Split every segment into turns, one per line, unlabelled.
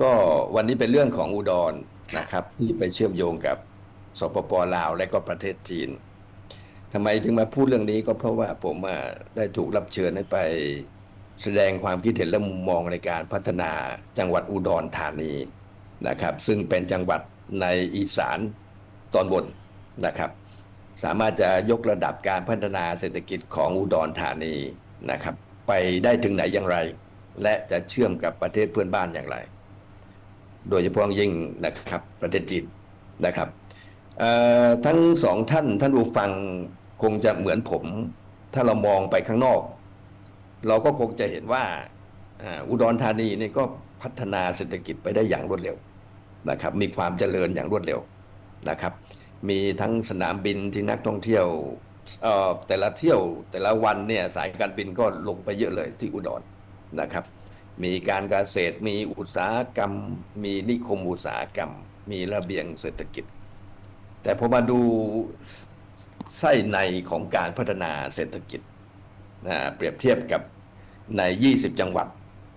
ก็วันนี้เป็นเรื่องของอุดรนะครับ ที่ไปเชื่อมโยงกับสปปลาวและก็ประเทศจีนทำไมถึงมาพูดเรื่องนี้ก็เพราะว่าผมอะได้ถูกรับเชิญให้ไปแสดงความคิดเห็นและมุมมองในการพัฒนาจังหวัดอุดรธานีนะครับ ซึ่งเป็นจังหวัดในอีสานตอนบนนะครับ สามารถจะยกระดับการพัฒนาเศรษฐกิจของอุดรธานีนะครับ ไปได้ถึงไหนอย่างไร และจะเชื่อมกับประเทศเพื่อนบ้านอย่างไร โดยเฉพาะยิ่งนะครับประเทศจีนนะครับทั้งสองท่านท่านผู้ฟังคงจะเหมือนผม ถ้าเรามองไปข้างนอก เราก็คงจะเห็นว่าอุดรธานีนี่ก็พัฒนาเศรษฐกิจไปได้อย่างรวดเร็วนะครับ มีความเจริญอย่างรวดเร็วนะครับ มีทั้งสนามบินที่นักท่องเที่ยวแต่ละเที่ยวแต่ละวันเนี่ยสายการบินก็ลงไปเยอะเลยที่อุดรนะครับ มีการเกษตรมีอุตสาหกรรม มีนิคมอุตสาหกรรม มีระเบียงเศรษฐกิจ แต่พอมาดูไส้ในของการพัฒนาเศรษฐกิจนะเปรียบเทียบกับใน 20 จังหวัด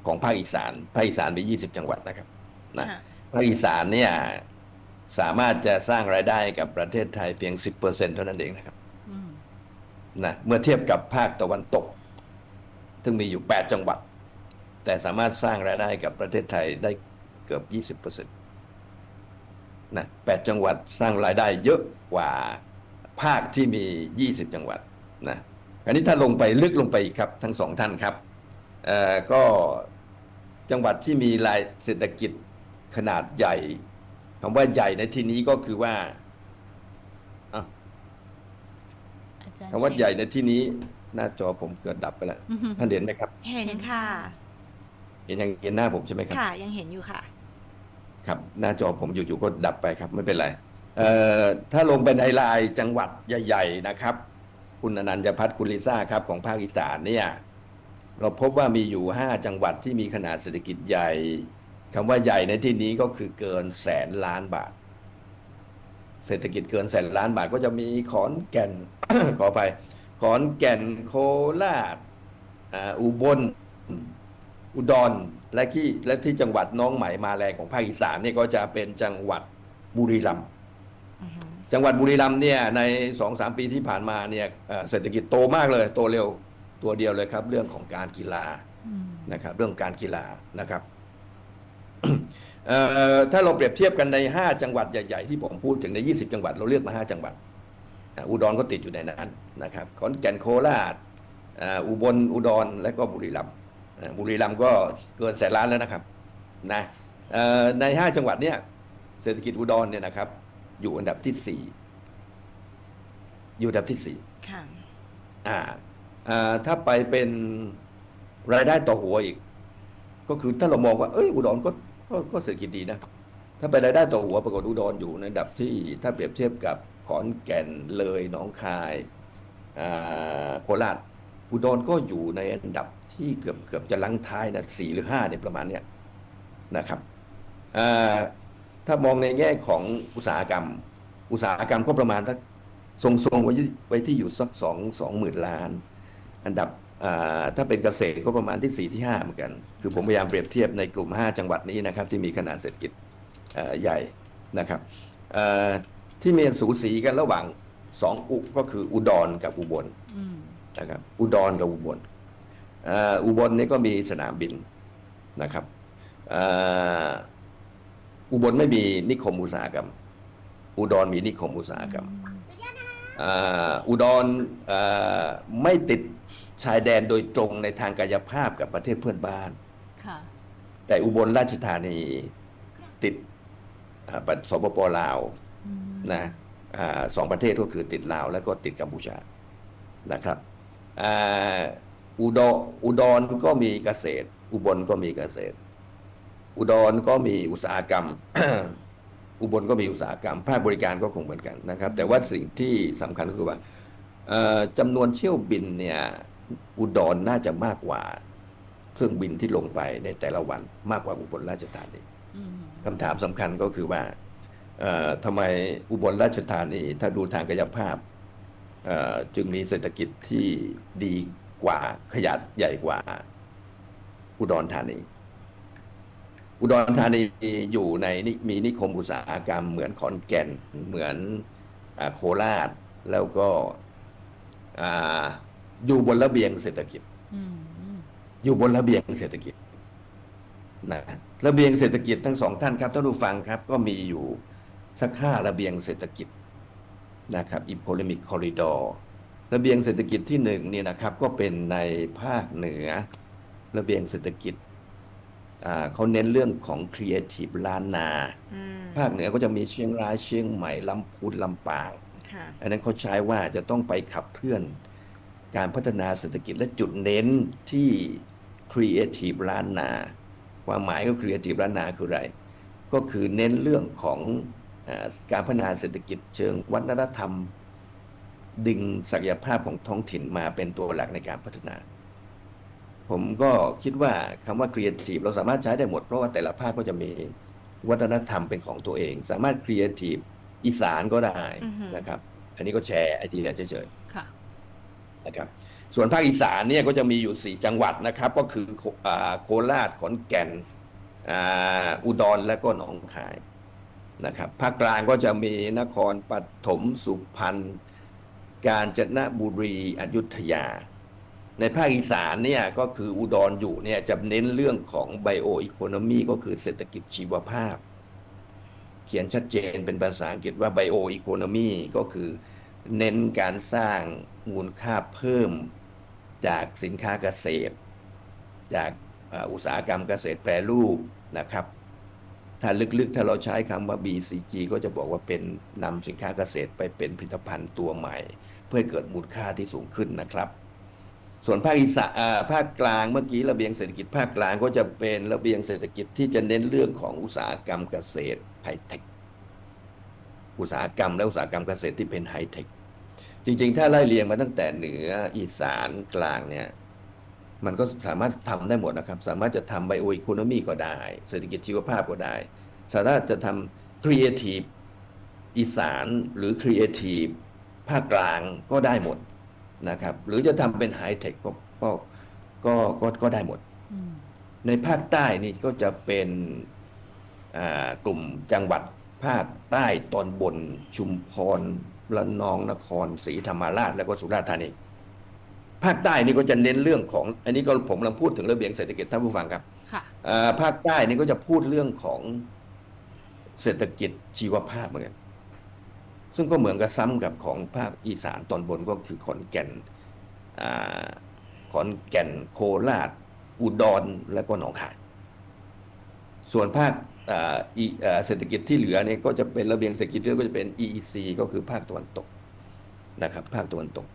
ของภาคอีสานภาคอีสานมี 20 จังหวัดนะครับนะ
ค่ะ
ภาคอีสานเนี่ยสามารถจะสร้างรายได้กับประเทศไทยเพียง 10%เท่านั้นเองนะครับ
อืม
นะเมื่อเทียบกับภาคตะวันตก ซึ่งมีอยู่ 8 จังหวัด แต่สามารถสร้างรายได้กับประเทศไทยได้เกือบ 20%นะ8จังหวัดสร้างรายได้เยอะกว่าภาคที่มี 20 จังหวัดนะอันนี้ถ้าลงไปลึกลงไปอีกครับทั้งสองท่านครับเอ่อก็จังหวัดที่มีรายเศรษฐกิจขนาดใหญ่คำว่าใหญ่ในที่นี้ก็คือว่าอะ
อาจารย์
คำว่าใหญ่ในที่นี้หน้าจอผมเกิดดับไปแล้ว
อือฮึ
ท่านเห็นไหมครับ
เห็นค่ะ
เห็นยังเห็นหน้าผมใช่ไหมครับ
ค่ะ ยังเห็นอยู่ค่ะ
ครับ หน้าจอผมอยู่ๆก็ดับไปครับ ไม่เป็นไรเอ่อถ้าลงไปในรายจังหวัดใหญ่ ๆ นะครับ คุณอนันต์พัฒน์คุณลิซ่าครับของภาคอีสานเนี่ยเราพบว่ามีอยู่ 5 จังหวัดที่มีขนาดเศรษฐกิจใหญ่คำว่าใหญ่ในที่นี้ก็คือเกินแสนล้านบาท เศรษฐกิจเกินแสนล้านบาทก็จะมีขอนแก่น ขอไปขอนแก่นโคราชอ่าอุบล อุดรและที่และที่จังหวัดน้องใหม่มาแรงของภาคอีสานเนี่ยก็จะเป็นจังหวัดบุรีรัมย์
อือฮึ
จังหวัดบุรีรัมย์เนี่ยในสองสามปีที่ผ่านมาเนี่ยเอ่อเศรษฐกิจโตมากเลยโตเร็วตัวเดียวเลยครับ เรื่องของการกีฬา
อืม
นะครับ เรื่องการกีฬานะครับเอ่อถ้าเราเปรียบเทียบกันใน 5 จังหวัดใหญ่ ๆ ที่ผมพูดถึงใน 20 จังหวัดเราเลือกมา 5 จังหวัดอะอุดรก็ติดอยู่ในนั้นนะครับขอนแก่นโคราชอ่าอุบลอุดรและก็บุรีรัมย์อ่า บุรีรัมย์ก็เกินแสนล้านแล้วนะครับนะเอ่อใน 5 จังหวัดเนี่ยเศรษฐกิจอุดรเนี่ยนะครับ อยู่อันดับที่ 4 อยู่อันดับที่ 4
ค่ะ
อ่าอ่าถ้าไปเป็นรายได้ต่อหัวอีก ก็คือถ้าเรามองว่าเอ้ยอุดรก็ก็ก็เศรษฐกิจดีนะ ถ้าไปรายได้ต่อหัวปรากฏอุดรอยู่ในอันดับที่ถ้าเปรียบเทียบกับขอนแก่นเลยหนองคายอ่าโคราช อุดรก็อยู่ในอันดับที่เกือบเกือบจะลังท้ายนะสี่หรือห้าเนี่ยประมาณเนี้ยนะครับถ้ามองในแง่ของอุตสาหกรรม อุตสาหกรรมก็ประมาณสักทรงๆไว้ที่ไว้ที่อยู่สักสองสองหมื่นล้าน อันดับถ้าเป็นเกษตรก็ประมาณที่สี่ที่ห้าเหมือนกัน คือผมพยายามเปรียบเทียบในกลุ่ม 5 จังหวัดนี้นะครับที่มีขนาดเศรษฐกิจใหญ่นะครับที่มีสูสีกันระหว่างสองอุก็คืออุดรกับอุบล นะครับอุดรกับอุบลเอ่ออุบลนี่ก็มีสนามบินนะครับเอ่ออุบลไม่มีนิคมอุตสาหกรรม อุดรมีนิคมอุตสาหกรรมอ่าอุดรอ่าไม่ติดชายแดนโดยตรงในทางกายภาพกับประเทศเพื่อนบ้าน
ค่ะ
แต่อุบลราชธานีติดอ่าปสปปลาว
อืม
นะอ่าสองประเทศก็คือติดลาว แล้วก็ติดกัมพูชานะครับ อ่าอุดรอุดรก็มีเกษตร อุบลก็มีเกษตร อุดรก็มีอุตสาหกรรม อุบลก็มีอุตสาหกรรมภาคบริการก็คงเหมือนกันนะครับ แต่ว่าสิ่งที่สำคัญก็คือว่าเอ่อจำนวนเที่ยวบินเนี่ยอุดรน่าจะมากกว่า เครื่องบินที่ลงไปในแต่ละวันมากกว่าอุบลราชธานี
อืม
คำถามสำคัญก็คือว่าเอ่อทำไมอุบลราชธานี ถ้าดูทางกายภาพเอ่อ จึงมีเศรษฐกิจที่ดีกว่าขยาดใหญ่กว่า อุดรธานี อุดรธานีอยู่ในนิมีนิคมอุตสาหกรรมเหมือนขอนแก่นเหมือนอาโคราชแล้วก็อ่าอยู่บนระเบียงเศรษฐกิจ
อืมอืม
อยู่บนระเบียงเศรษฐกิจนะระเบียงเศรษฐกิจทั้งสองท่านครับท่านผู้ฟังครับ ก็มีอยู่สักห้าระเบียงเศรษฐกิจ นะครับอิ o โ o มิ c คอริดอร์ระเบียงเศรษฐกิจที่หนึ่งเนี่ยนะครับก็เป็นในภาคเหนือ ระเบียงเศรษฐกิจอ่าเขาเน้นเรื่องของครีเอทีฟล้านนา
อืม
ภาคเหนือก็จะมีเชียงรายเชียงใหม่ลำพูนลำปาง
ค่ะ
อันนั้นเขาใช้ว่าจะต้องไปขับเคลื่อนการพัฒนาเศรษฐกิจและจุดเน้นที่ Creative ล้านนา ความหมายก็ Creative ล้านนาคืออะไร ก็คือเน้นเรื่องของเออ การพัฒนาเศรษฐกิจเชิงวัฒนธรรม ดึงศักยภาพของท้องถิ่นมาเป็นตัวหลักในการพัฒนา ผมก็คิดว่าคำว่า Creative เราสามารถใช้ได้หมดเพราะว่าแต่ละภาคก็จะมีวัฒนธรรมเป็นของตัวเอง สามารถ Creative อีสานก็ได้
อือฮึ
นะครับ อันนี้ก็แชร์ไอเดียเฉย
ค่ะ
ๆนะครับส่วนภาคอีสานเนี่ยก็จะมีอยู่ 4 จังหวัดนะครับ ก็คือโคอ่าโคราชขอนแก่นอ่าอุดรและก็หนองคาย นะครับภาคกลางก็จะมีนครปฐมสุพรรณกาญจนบุรีอยุธยา ในภาคอีสานเนี่ยก็คืออุดรอยู่เนี่ยจะเน้นเรื่องของไบโออีโคโนมีก็คือเศรษฐกิจชีวภาพ เขียนชัดเจนเป็นภาษาอังกฤษว่าไบโออีโคโนมีก็คือเน้นการสร้างมูลค่าเพิ่มจากสินค้าเกษตร จากอุตสาหกรรมเกษตรแปรรูปนะครับ ถ้าลึกๆ ถ้าเราใช้คำว่า BCG ก็จะบอกว่าเป็นนำสินค้าเกษตรไปเป็นผลิตภัณฑ์ตัวใหม่ เพื่อเกิดมูลค่าที่สูงขึ้นนะครับ ส่วนภาคอีสานภาคกลางเมื่อกี้ระเบียงเศรษฐกิจภาคกลางก็จะเป็นระเบียงเศรษฐกิจที่จะเน้นเรื่องของอุตสาหกรรมเกษตรไฮเทคอุตสาหกรรมและอุตสาหกรรมเกษตรที่เป็นไฮเทคจริงๆ ถ้าไล่เรียงมาตั้งแต่เหนืออีสานกลางเนี่ย มันก็สามารถทำได้หมดนะครับ สามารถจะทำไบโออีโคโนมีก็ได้ เศรษฐกิจชีวภาพก็ได้ สามารถจะทำครีเอทีฟอีสานหรือครีเอทีฟภาคกลางก็ได้หมดนะครับ หรือจะทำเป็นไฮเทคก็ก็ก็ก็ก็ได้หมด
อืม
ในภาคใต้นี่ก็จะเป็นอ่ากลุ่มจังหวัดภาคใต้ตอนบนชุมพรระนองนครศรีธรรมราช แล้วก็สุราษฎร์ธานี ภาคใต้นี่ก็จะเน้นเรื่องของ อันนี้ก็ผมกำลังพูดถึงระเบียงเศรษฐกิจท่านผู้ฟังครับ
ค่ะ
อ่าภาคใต้นี่ก็จะพูดเรื่องของเศรษฐกิจชีวภาพเหมือนกันซึ่งก็เหมือนกับซ้ำกับของภาคอีสานตอนบนก็คือขอนแก่นอ่าขอนแก่นโคราช อุดรและก็หนองคายส่วนภาคอ่าอีอ่าเศรษฐกิจที่เหลือเนี่ยก็จะเป็นระเบียงเศรษฐกิจที่เหลือก็จะเป็น EEC ก็คือภาคตะวันตกนะครับ ภาคตะวันตก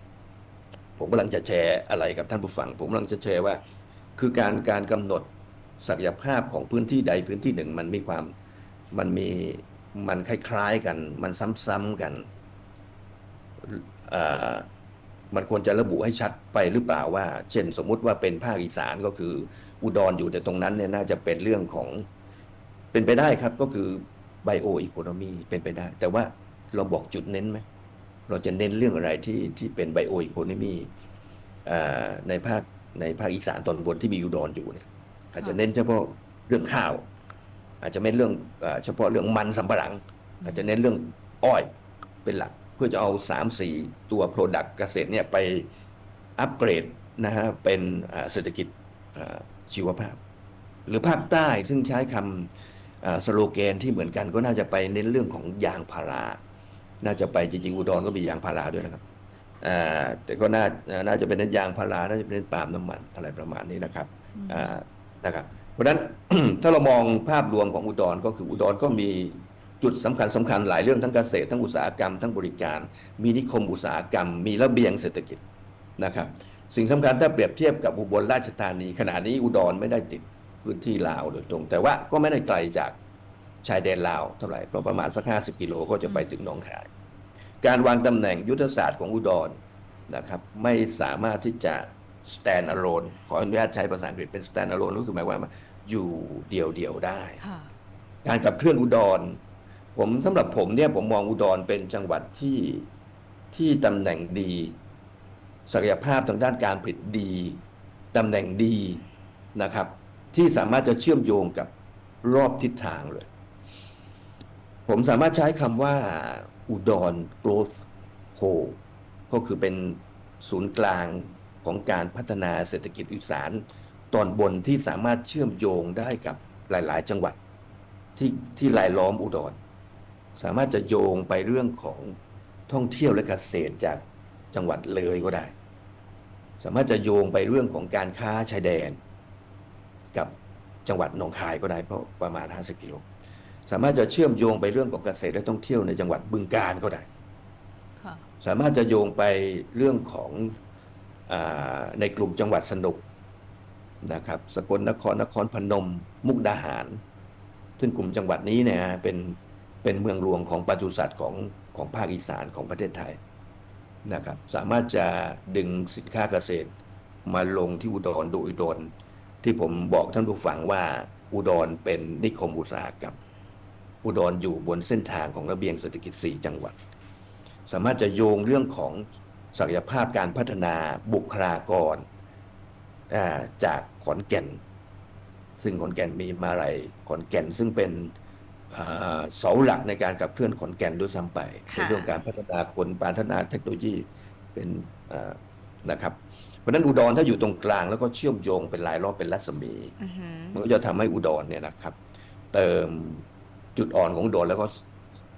ผมกำลังจะแชร์อะไรกับท่านผู้ฟัง ผมกำลังจะแชร์ว่า คือการการกำหนดศักยภาพของพื้นที่ใดพื้นที่หนึ่ง มันมีความมันมีมันคล้ายๆกัน มันซ้ำๆกันมันควรจะระบุให้ชัดไปหรือเปล่าว่า เช่นสมมุติว่าเป็นภาคอีสานก็คือ อุดรอยู่แต่ตรงนั้นเนี่ยน่าจะเป็นเรื่องของเป็นไปได้ครับก็คือไบโออีโคโนมีเป็นไปได้ แต่ว่าเราบอกจุดเน้นไหม เราจะเน้นเรื่องอะไรที่ที่เป็นไบโออีโคโนมีในภาคในภาคอีสานตอนบนที่มีอุดรอยู่เนี่ยอาจจะเน้นเฉพาะเรื่องข้าว อาจจะไม่เรื่องเอ่อเฉพาะเรื่องมันสำปะหลัง อาจจะเน้นเรื่องอ้อยเป็นหลัก เพื่อจะเอา3ามสี่ตัว Product เกษตรเนี่ยไปอัปเกรดนะฮะเป็นเศรษฐกิจชีวภาพ หรือภาคใต้ซึ่งใช้คำสโลแกนที่เหมือนกันก็น่าจะไปเน้นเรื่องของยางพารา น่าจะไปจริงๆอุดรก็มียางพาราด้วยนะครับอ่าแต่ก็น่าน่าจะเป็นเน้นยางพาราน่าจะเป็นเน้นปาล์มน้ำมันอะไรประมาณนี้นะครับ
อืม
อ่านะครับ เพราะฉะนั้นถ้าเรามองภาพรวมของอุดรก็คืออุดรก็มีจุดสำคัญสำคัญหลายเรื่องทั้งเกษตรทั้งอุตสาหกรรมทั้งบริการ มีนิคมอุตสาหกรรม มีระเบียงเศรษฐกิจนะครับสิ่งสำคัญถ้าเปรียบเทียบกับอุบลราชธานีขณะนี้อุดรไม่ได้ติดพื้นที่ลาวโดยตรง แต่ว่าก็ไม่ได้ไกลจาก ชายแดนลาวเท่าไหร่เพราะประมาณสักห้าสิบกิโลก็จะไปถึงหนองคาย การวางตำแหน่งยุทธศาสตร์ของอุดรนะครับไม่สามารถที่จะ stand alone ขออนุญาตใช้ภาษาอังกฤษเป็น stand alone ก็คือหมายความว่าอยู่เดี่ยวๆได้
ค่ะ
การขับเคลื่อนอุดร ผมสำหรับผมเนี่ยผมมองอุดรเป็นจังหวัดที่ที่ตำแหน่งดี ศักยภาพทางด้านการผลิตดีตำแหน่งดีนะครับ ที่สามารถจะเชื่อมโยงกับรอบทิศทางเลย ผมสามารถใช้คำว่าอุดร growth hole ก็คือเป็นศูนย์กลางของการพัฒนาเศรษฐกิจอีสานตอนบนที่สามารถเชื่อมโยงได้กับหลาย ๆ จังหวัดที่ที่รายล้อมอุดร สามารถจะโยงไปเรื่องของท่องเที่ยวและเกษตรจากจังหวัดเลยก็ได้ สามารถจะโยงไปเรื่องของการค้าชายแดน กับจังหวัดหนองคายก็ได้เพราะประมาณ 50กิโล สามารถจะเชื่อมโยงไปเรื่องของเกษตรและท่องเที่ยวในจังหวัดบึงกาฬก็ได้
ค่ะ
สามารถจะโยงไปเรื่องของอาในกลุ่มจังหวัดสนุกนะครับสกลนครนครพนม มุกดาหาร ซึ่งกลุ่มจังหวัดนี้เนี่ยเป็นเป็นเมืองหลวงของปศุสัตว์ของของภาคอีสานของประเทศไทยนะครับสามารถจะดึงสินค้าเกษตรมาลงที่อุดรโดยอุดรที่ผมบอกท่านผู้ฟังว่าอุดรเป็นนิคมอุตสาหกรรม อุดรอยู่บนเส้นทางของระเบียงเศรษฐกิจ 4 จังหวัด สามารถจะโยงเรื่องของศักยภาพการพัฒนาบุคลากรอ่าจากขอนแก่น ซึ่งขอนแก่นมีมาลัยขอนแก่นซึ่งเป็นอ่าเสาหลักในการขับเคลื่อนขอนแก่นด้วยซ้ำไป
ค่ะ
ในเรื่องการพัฒนาคนพัฒนาเทคโนโลยีเป็นอ่านะครับเพราะฉะนั้นอุดรถ้าอยู่ตรงกลางแล้วก็เชื่อมโยงเป็นลายรอบเป็นรัศมี
อือหือ
มันก็จะทำให้อุดรเนี่ยนะครับ เติม จุดอ่อนของอุดรแล้วก็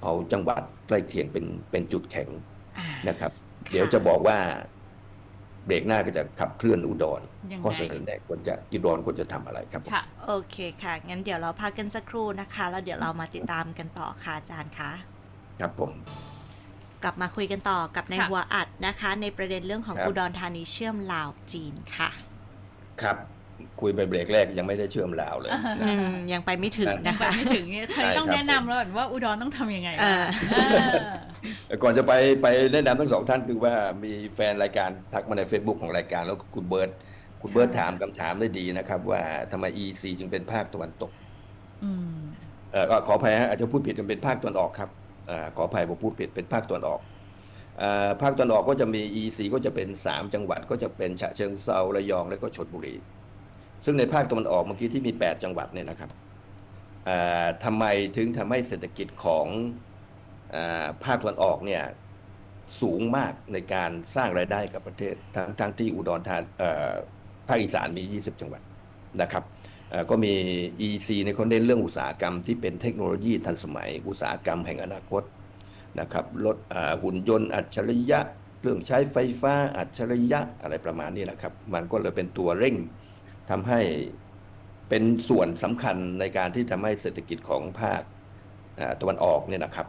เอาจังหวัดใกล้เคียงเป็นเป็นจุดแข็ง
อ่า
นะครับ เดี๋ยวจะบอกว่าเบรกหน้าก็จะขับเคลื่อนอุดร
ยังไง
ข้อเสนอแนะควรจะอุดรควรจะทำอะไรครับผม
ค่ะ
โอเคค่ะ งั้นเดี๋ยวเราพักกันสักครู่นะคะ แล้วเดี๋ยวเรามาติดตามกันต่อค่ะอาจารย์คะ
ครับผม
กลับมาคุยกันต่อกับใน
ค่ะ
หัวอัดนะคะ ในประเด็นเรื่องของ
ครับ
อุดรธานีเชื่อมลาวจีนค่ะ
ครับ คุยไปเบรกแรกยังไม่ได้เชื่อมลาวเลย
อ่า
นะ
อืมยังไปไม่ถึง
ยัง
นะ
ไป
คะ
ไม่ถึงเนี่ยเคยต้อง
ใช่ครับ
แนะนำแล้วว่าอุดรต้องทำยังไง
เออ
เออ
แต่ก่อนจะไปไปแนะนำทั้งสองท่านคือว่ามีแฟนรายการทักมาใน Facebook ของรายการแล้วคุณเบิร์ตคุณเบิร์ตถามคำถามได้ดีนะครับว่าทำไม EC จึงเป็นภาคตะวันตก
อืม
เอ่อก็ขออภัยฮะอาจจะพูดผิดกันเป็นภาคตะวันออกครับเอ่อขออภัยผมพูดผิดเป็นภาคตะวันออกเอ่อภาคตะวันออกก็จะมี EC ก็จะเป็น 3 จังหวัดก็จะเป็นฉะเชิงเซาระยองและก็ชลบุรี ซึ่งในภาคตะวันออกเมื่อกี้ที่มี 8 จังหวัดเนี่ยนะครับทำไมถึงทำให้เศรษฐกิจของอภาคตะวันออกเนี่ยสูงมากในการสร้างรายได้กับประเทศทั้งทั้งที่อุดรธานีภาคอีสานมี 20 จังหวัดนะครับก็มี EC ในคนเน้นเรื่องอุตสาหกรรมที่เป็นเทคโนโลยีทันสมัย อุตสาหกรรมแห่งอนาคตนะครับรถหุ่นยนต์อัจฉริยะ เรื่องใช้ไฟฟ้าอัจฉริยะอะไรประมาณนี้แหละครับ มันก็เลยเป็นตัวเร่ง ทำให้เป็นส่วนสำคัญในการที่ทำให้เศรษฐกิจของภาคตะวันออกเนี่ยนะครับ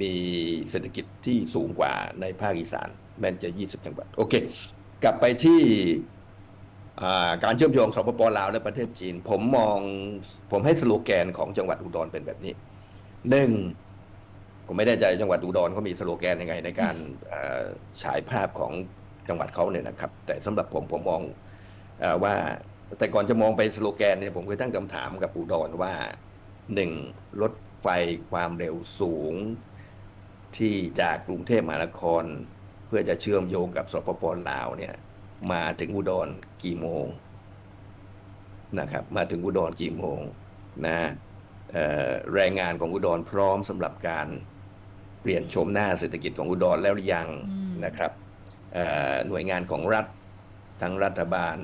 มีเศรษฐกิจที่สูงกว่าในภาคอีสานแม้จะ 20 จังหวัดโอเค กลับไปที่การเชื่อมโยงสปปลาวและประเทศจีน ผมมองผมให้สโลแกนของจังหวัดอุดรเป็นแบบนี้หนึ่งผมไม่แน่ใจจังหวัดอุดรเขามีสโลแกนยังไงในการฉายภาพของจังหวัดเขาเนี่ยนะครับ แต่สำหรับผมผมมอง ว่าแต่ก่อนจะมองไปสโลแกนเนี่ยผมเคยตั้งคำถามกับอุดรว่าหนึ่งรถไฟความเร็วสูง ที่จากกรุงเทพมหานคร เพื่อจะเชื่อมโยงกับสปปลาวเนี่ย มาถึงอุดรกี่โมงนะครับ มาถึงอุดรกี่โมงนะเอ่อแรงงานของอุดรพร้อมสำหรับการเปลี่ยนโฉมหน้าเศรษฐกิจของอุดรแล้วหรือยัง
อืม
นะครับเอ่อหน่วยงานของรัฐ ทั้งรัฐบาล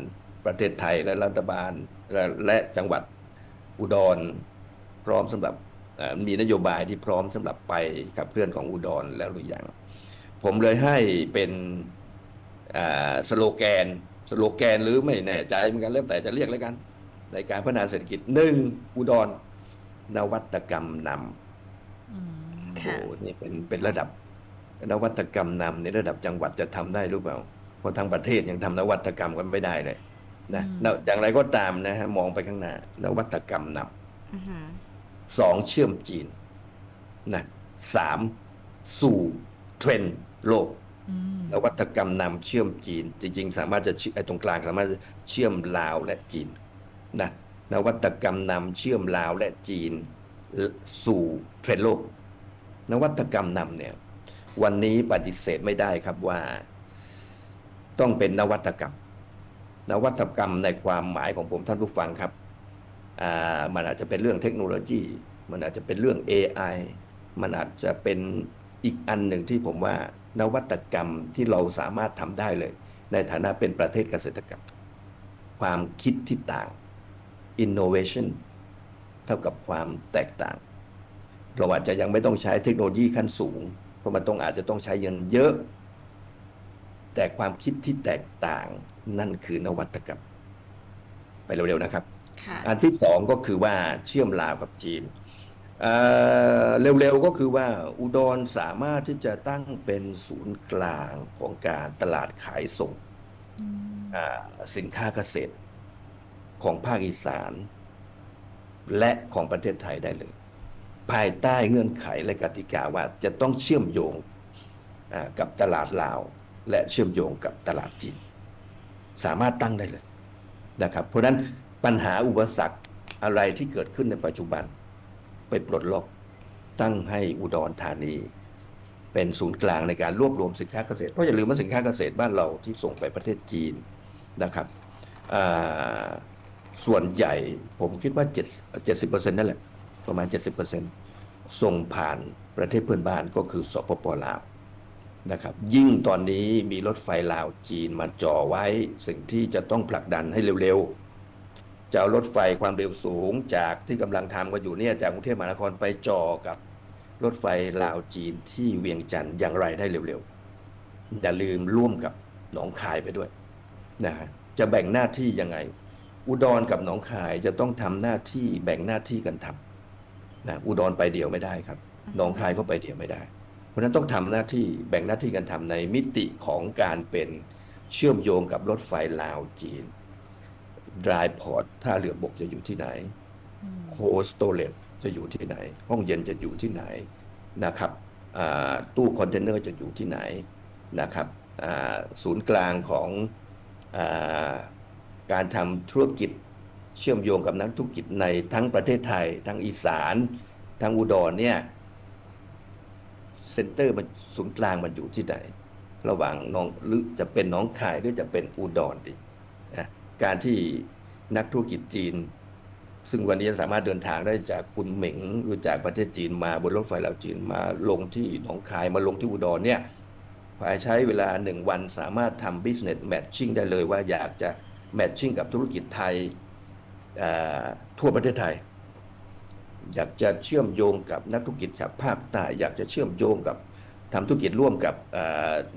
ประเทศไทยและรัฐบาลและและจังหวัดอุดร พร้อมสำหรับเอ่อมีนโยบายที่พร้อมสำหรับไปขับเคลื่อนของอุดรแล้วหรือยัง ผมเลยให้เป็นอ่าสโลแกนสโลแกนหรือไม่แน่ใจเหมือนกันแล้วแต่จะเรียกแล้วกัน ในการพัฒนาเศรษฐกิจหนึ่งอุดรนวัตกรรมน
อืมำ
ค่ะ
โอ้นี่เป็นเป็นระดับนวัตกรรมนำในระดับจังหวัดจะทำได้หรือเปล่า เพราะทั้งประเทศยังทำนวัตกรรมกันไม่ได้เลยนะ
อืม
แล้วอย่างไรก็ตามนะฮะมองไปข้างหน้านวัตกรรมน
อือหือำ
สองเชื่อมจีนนะสามสู่เทรนด์โลก
อืม
นวัตกรรมนำเชื่อมจีน จริง ๆ สามารถจะเชื่อไอ้ตรงกลางสามารถจะเชื่อมลาวและจีนนะนวัตกรรมนำเชื่อมลาวและจีน สู่เทรนด์โลก นวัตกรรมนำเนี่ย วันนี้ปฏิเสธไม่ได้ครับว่า ต้องเป็นนวัตกรรม นวัตกรรมในความหมายของผมท่านผู้ฟังครับมันอาจจะเป็นเรื่องเทคโนโลยี มันอาจจะเป็นเรื่อง AI มันอาจจะเป็นอีกอันหนึ่งที่ผมว่านวัตกรรมที่เราสามารถทำได้เลย ในฐานะเป็นประเทศเกษตรกรรม ความคิดที่ต่าง innovation เท่ากับความแตกต่าง เราอาจจะยังไม่ต้องใช้เทคโนโลยีขั้นสูง เพราะมันต้องอาจจะต้องใช้เงินเยอะ แต่ความคิดที่แตกต่างนั่นคือนวัตกรรม ไปเร็วๆนะครับ
ค่ะ
อันที่สองก็คือว่าเชื่อมลาวกับจีนเอ่อเร็วๆก็คือว่าอุดรสามารถที่จะตั้งเป็นศูนย์กลางของการตลาดขายส่ง
อืม
อ่าสินค้าเกษตรของภาคอีสาน และของประเทศไทยได้เลย ภายใต้เงื่อนไขและกติกาว่าจะต้องเชื่อมโยงอ่ากับตลาดลาว และเชื่อมโยงกับตลาดจีน สามารถตั้งได้เลยนะครับ เพราะนั้นปัญหาอุปสรรคอะไรที่เกิดขึ้นในปัจจุบัน ไปปลดล็อกตั้งให้อุดรธานี เป็นศูนย์กลางในการรวบรวมสินค้าเกษตรเพราะอย่าลืมว่าสินค้าเกษตรบ้านเราที่ส่งไปประเทศจีนนะครับส่วนใหญ่ผมคิดว่า7 70%นั่นแหละ ประมาณ 70%ส่งผ่านประเทศเพื่อนบ้านก็คือสปปลาว นะครับ ยิ่งตอนนี้มีรถไฟลาวจีนมาจ่อไว้ สิ่งที่จะต้องผลักดันให้เร็วๆ จะเอารถไฟความเร็วสูง จากที่กำลังทำกันอยู่เนี่ยจากกรุงเทพมหานครไปจ่อกับรถไฟลาวจีนที่เวียงจันทร์อย่างไรได้เร็วๆ อย่าลืมร่วมกับหนองคายไปด้วยนะฮะจะแบ่งหน้าที่ยังไง อุดรกับหนองคายจะต้องทำหน้าที่แบ่งหน้าที่กันทำนะอุดรไปเดียวไม่ได้ครับหนองคายก็ไปเดียวไม่ได้ ราะนั้นต้องทำหน้าที่แบ่งหน้าที่กันทำในมิติของการเป็นเชื่อมโยงกับรถไฟลาวจีนดรายพอร์ตท่าเรือบกจะอยู่ที่ไหนโคสโตเลตจะอยู่ที่ไหน ห้องเย็นจะอยู่ที่ไหนนะครับตู้คอนเทนเนอร์จะอยู่ที่ไหนนะครับศูนย์กลางของอการทำธุรกิจเชื่อมโยงกับนักธุรกิจในทั้งประเทศไทย ทั้งอีสาน ทั้งอุดรเนี่ย เซ็นเตอร์มันศูนย์กลางมันอยู่ที่ไหน ระหว่างน้องหรือจะเป็นน้องคายหรือจะเป็นอุดรดีนะการที่นักธุรกิจจีน ซึ่งวันนี้สามารถเดินทางได้จากคุณเหม็งหรือจากประเทศจีนมาบนรถไฟลาวจีนมาลงที่หนองคายมาลงที่อุดรเนี่ยภายใช้เวลาหนึ่งวันสามารถทำ business matching ได้เลยว่าอยากจะ matching กับธุรกิจไทยทั่วประเทศไทย อยากจะเชื่อมโยงกับนักธุรกิจจากภาคใต้อยากจะเชื่อมโยงกับทำธุรกิจร่วมกับ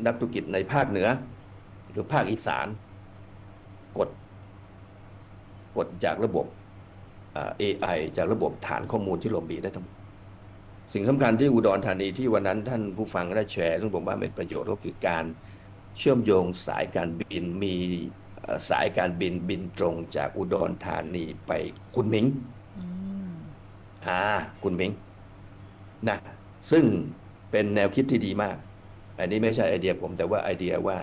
นักธุรกิจในภาคเหนือ หรือภาคอีสานกดกดจากระบบอ่า AI จากระบบฐานข้อมูลที่เรามีได้ทั้งหมดสิ่งสำคัญที่อุดรธานีที่วันนั้นท่านผู้ฟังได้แชร์ ซึ่งผมว่าเป็นประโยชน์ก็คือการเชื่อมโยงสายการบินมีสายการบินบินตรงจากอุดรธานีไปคุณหมิง
อ่า
คุณมิงนะซึ่งเป็นแนวคิดที่ดีมาก อันนี้ไม่ใช่ไอเดียผมแต่ว่าไอเดียว่า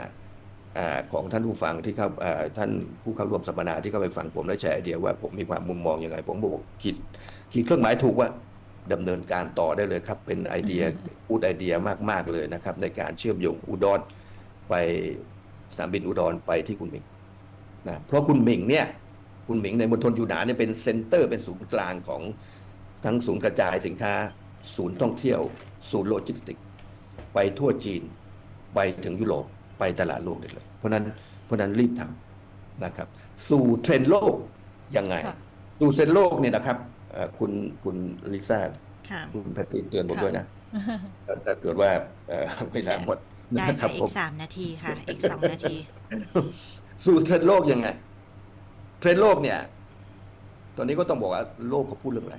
อของท่านผู้ฟังที่เข้าท่านผู้เข้าร่วมสัมมนาที่เข้าไปฟังผมและแชร์ไอเดียว่าผมมีความมุมมองยังไง ผมบอกคิดคิดเครื่องหมายถูกว่าดำเนินการต่อได้เลยครับ เป็นไอเดียพูดไอเดียมาก ๆ เลยนะครับ ในการเชื่อมโยงอุดรไปสนามบินอุดรไปที่คุณหมิงนะเพราะคุณหมิงเนี่ยคุณหมิงในมณฑลยูหนานเนี่ยเป็นเซ็นเตอร์เป็นศูนย์กลางของ ทั้งศูนย์กระจายสินค้า ศูนย์ท่องเที่ยว ศูนย์โลจิสติกส์ไปทั่วจีน ไปถึงยุโรป ไปตลาดโลกได้เลย เพราะฉะนั้นเพราะฉะนั้นรีบทำนะครับ สู่เทรนด์โลกยังไง
ค่ะ
สู่เทรนด์โลกเนี่ยนะครับเอ่อคุณคุณลิซ่า
ค่ะ
คุณแพทริกเตือนผม
ค่ะ
ด้วยนะถ้าถ้าเกิดว่าเอ่อเวลาหมด
ได้
นะครั
ค่ะ
บ
อี
ผ
ก
ม
สามนาทีค่ะ อีกสองนาที
สู่เทรนด์โลกยังไง เทรนด์โลกเนี่ย ตอนนี้ก็ต้องบอกว่าโลกเขาพูดเรื่องอะไร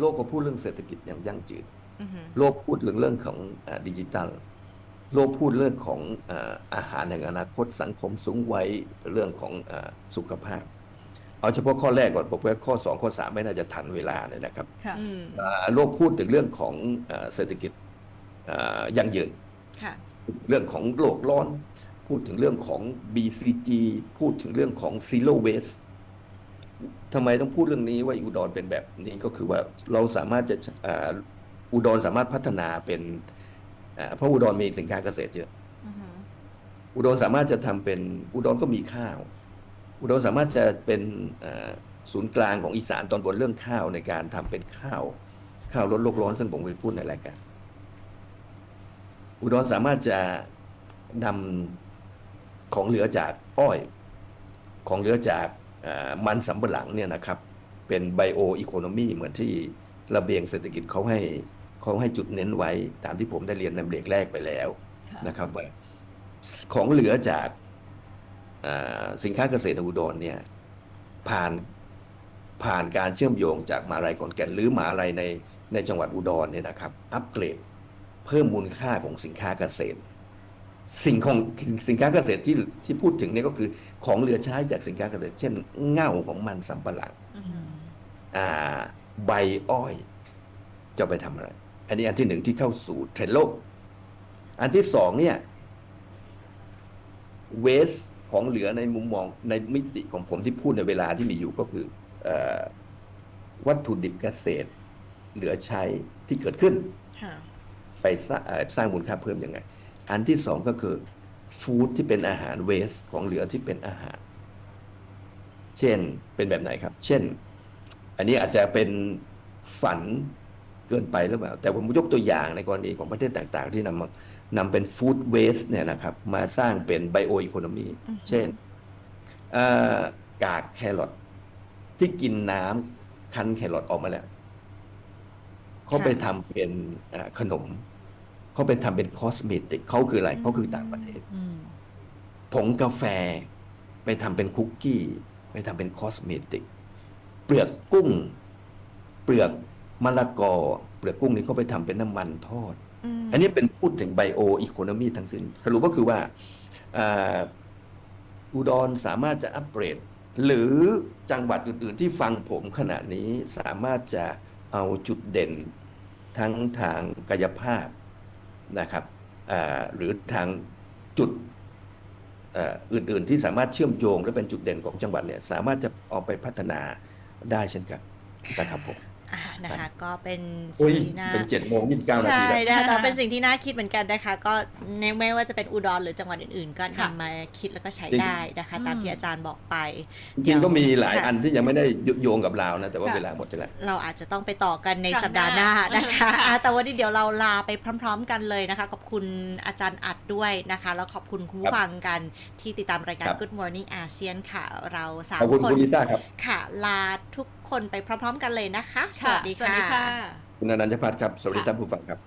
โลกเขาพูดเรื่องเศรษฐกิจอย่างยั่งยืน
อือหือ
โลกพูดเรื่องเรื่องของดิจิทัล โลกพูดเรื่องของอ่าอาหารแห่งอนาคตสังคมสูงวัยเรื่องของอาสุขภาพ เอาเฉพาะข้อแรกก่อนผมว่าข้อสองข้อสามไม่น่าจะทันเวลาเลยนะครับ
ค่ะ
อืม
อ่าโลกพูดถึงเรื่องของอ่าเศรษฐกิจอ่ายั่งยืน
ค่ะ
เรื่องของโลกร้อน พูดถึงเรื่องของ BCG พูดถึงเรื่องของ Zero Waste ทำไมต้องพูดเรื่องนี้ว่าอุดรเป็นแบบนี้ก็คือว่าเราสามารถจะอ่าอุดรสามารถพัฒนาเป็นอ่าเพราะอุดรมีสินค้าเกษตรเยอะ
อือหือ
อุดรสามารถจะทำเป็นอุดรก็มีข้าว อุดรสามารถจะเป็นอ่าศูนย์กลางของอีสานตอนบนเรื่องข้าวในการทำเป็นข้าว ข้าวลดโลกร้อนซึ่งผมเคยพูดในรายการอุดรสามารถจะนำของเหลือจากอ้อย ของเหลือจากอ่า มันสำปะหลังเนี่ยนะครับเป็นไบโออีโคโนมีเหมือนที่ระเบียงเศรษฐกิจเขาให้เขาให้จุดเน้นไว้ตามที่ผมได้เรียนในเบรกแรกไปแล้ว
ค่ะ
นะครับว่าของเหลือจากอ่าสินค้าเกษตรในอุดรเนี่ยผ่านผ่านการเชื่อมโยงจากมหาลัยขอนแก่นหรือมหาลัยในในจังหวัดอุดรเนี่ยนะครับ อัปเกรดเพิ่มมูลค่าของสินค้าเกษตร สิ่งของสินค้าเกษตรที่ที่พูดถึงเนี่ยก็คือของเหลือใช้จากสินค้าเกษตร เช่นเง่าของมันสำปะหลัง
อื
อื
ม
ม
อ่า ใบอ้อย จะเอาไปทำอะไร อันนี้อันที่หนึ่งที่เข้าสู่เทรนด์โลก อันที่สองเนี่ยเวสของเหลือในมุมมองในมิติของผมที่พูดในเวลาที่มีอยู่ก็คือเออวัตถุดิบเกษตร เหลือใช้ที่เกิดขึ้น
ค่ะ
ไปสร้างเอ่อสร้างมูลค่าเพิ่มยังไง อันที่สองก็คือฟู้ดที่เป็นอาหารเวสของเหลือที่เป็นอาหาร เช่นเป็นแบบไหนครับ เช่น อันนี้อาจจะเป็นฝันเกินไปหรือเปล่า แต่ผมยกตัวอย่างในกรณีของประเทศต่างๆ ที่นำมานำเป็นฟู้ดเวสเนี่ยนะครับ มาสร้างเป็นไบโออีโคโนมี
อือฮึ
เช่นเอ่อกากแครอทที่กินน้ำคั้นแครอทออกมาแล้วเขาไปทำเป็นอ่าขนม เขาไปทำเป็นคอสเมติกเขาคืออะไรเขาคือต่างประเทศ
อืม
ผงกาแฟไปทำเป็นคุกกี้ ไปทำเป็นคอสเมติกเปลือกกุ้ง เปลือกมะละกอ เปลือกกุ้งนี้เขาไปทำเป็นน้ำมันทอด
ม
อันนี้เป็นพูดถึงไบโออีโคโนมีทั้งสิ้นสรุปก็คือว่าอ่าอุดรสามารถจะอัปเกรดหรือจังหวัดอื่น ๆ ที่ฟังผมขณะนี้สามารถจะเอาจุดเด่นทั้งทางกายภาพ นะครับหรือทางจุดอื่นๆ ที่สามารถเชื่อมโยงและเป็นจุดเด่นของจังหวัดเนี่ยสามารถจะเอาไปพัฒนาได้เช่นกันนะครับผม
อ่านะคะก็เป็น
อุ้
สิ่
ย
งที่น่า
เป็นเจ็ดโมงยี่สิบเก้านา
ใช่
ทีแล้ว
นะคะแต่เป็นสิ่งที่น่าคิดเหมือนกันนะคะ ก็ในไม่ว่าจะเป็นอุดรหรือจังหวัดอื่นๆ ก็
ค่ะ
นำมาคิดแล้วก็ใช้
จริง
ได้นะคะ ตาม
อืม
ที่อาจารย์บอกไป
จริงๆก็มีหลาย
ค่ะ
อันที่ยังไม่ได้โยงกับเรานะ แต่ว่า
ค่ะ
เวลาหมดไปแล้ว
เราอาจจะต้องไปต่อกันใน
ครั้ง
สัปดาห์หน้า
หน้าน
นะคะอะแต่วันนี้เดี๋ยวเราลาไปพร้อม ๆ กันเลยนะคะขอบคุณอาจารย์อัดด้วยนะคะ แล้วขอบคุณคุณ
ครั
ผู้
บ
ฟังกันที่ติดตามรายการ
ครับ
Good Morning ASEAN ค่ะ เราสาม
ขอบคุณ
คน
คุณลิซ่าครับ
ค่ะ ลาทุกคนไปพร้อม ๆ กันเลยนะคะ ส
ค่ะ
วัสดี
สวัสดี
ค่ะ
ค่ะ
คุณอนันทพัฒน์ครับ สวัสดี
ค่ะ
ท่านผู้ฟังครับ